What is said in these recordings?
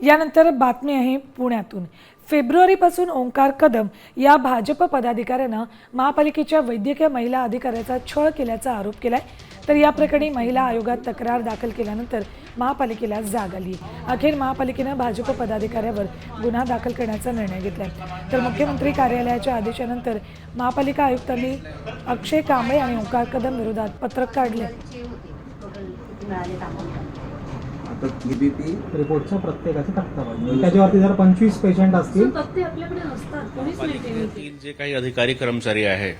यानंतर बातमी आहे पुण्यातून. फेब्रुवारीपासून ओंकार कदम या भाजप पदाधिकाऱ्यानं महापालिकेच्या वैद्यकीय महिला अधिकाऱ्याचा छळ केल्याचा आरोप केलाय. तर या प्रकरणी महिला आयोगात तक्रार दाखल केल्यानंतर महापालिकेला जाग आली. अखेर महापालिकेनं भाजप पदाधिकाऱ्यावर गुन्हा दाखल करण्याचा निर्णय घेतलाय. तर मुख्यमंत्री कार्यालयाच्या आदेशानंतर महापालिका आयुक्तांनी अक्षय कांबळे आणि ओंकार कदम विरोधात पत्रक काढले आता केबीपी रिपोर्टचा प्रत्येकाचा तक्ता पाहिजे. त्याच्यावरती जर पंचवीस पेशंट असतील तक्ते आपल्याकडे नसतात. कोणीच जे काही अधिकारी कर्मचारी आहे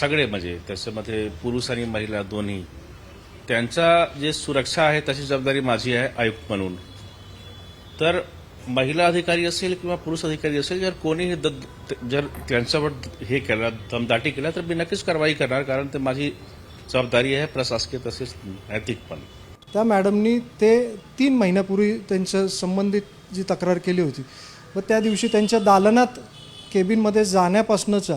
सगळे म्हणजे त्याच्यामध्ये पुरुष आणि महिला दोन्ही त्यांचा जे सुरक्षा आहे तशी जबाबदारी माझी आहे आयुक्त म्हणून. तर महिला अधिकारी असेल किंवा पुरुष अधिकारी असेल जर कोणीही द- जर त्यांच्यावर हे केलं दमदाटी केला तर मी नक्कीच कारवाई करणार कारण ते माझी जबाबदारी आहे प्रशासकीय तसेच नैतिक पण. त्या मॅडमनी ते तीन महिन्यापूर्वी त्यांच्या संबंधित जी तक्रार केली होती व त्या दिवशी त्यांच्या दालनात केबिनमध्ये जाण्यापासूनचा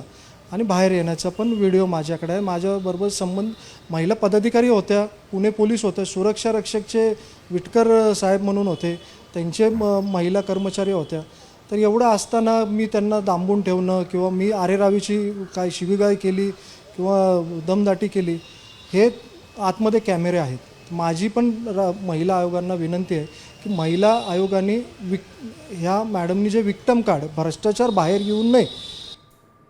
आणि बाहेर येण्याचा पण व्हिडिओ माझ्याकडे आहे. माझ्याबरोबर संबंध महिला पदाधिकारी होत्या पुणे पोलीस होते सुरक्षा रक्षकचे विटकर साहेब म्हणून होते त्यांचे म महिला कर्मचारी होत्या. तर एवढं असताना मी त्यांना दांबून ठेवणं किंवा मी आरेरावीची काय शिवीगाई केली किंवा दमदाटी केली हे आतमध्ये कॅमेरे आहेत. माझी पण र महिला आयोगांना विनंती आहे की महिला आयोगाने विक ह्या मॅडमनी जे विक्टम कार्ड भ्रष्टाचार बाहेर येऊ नये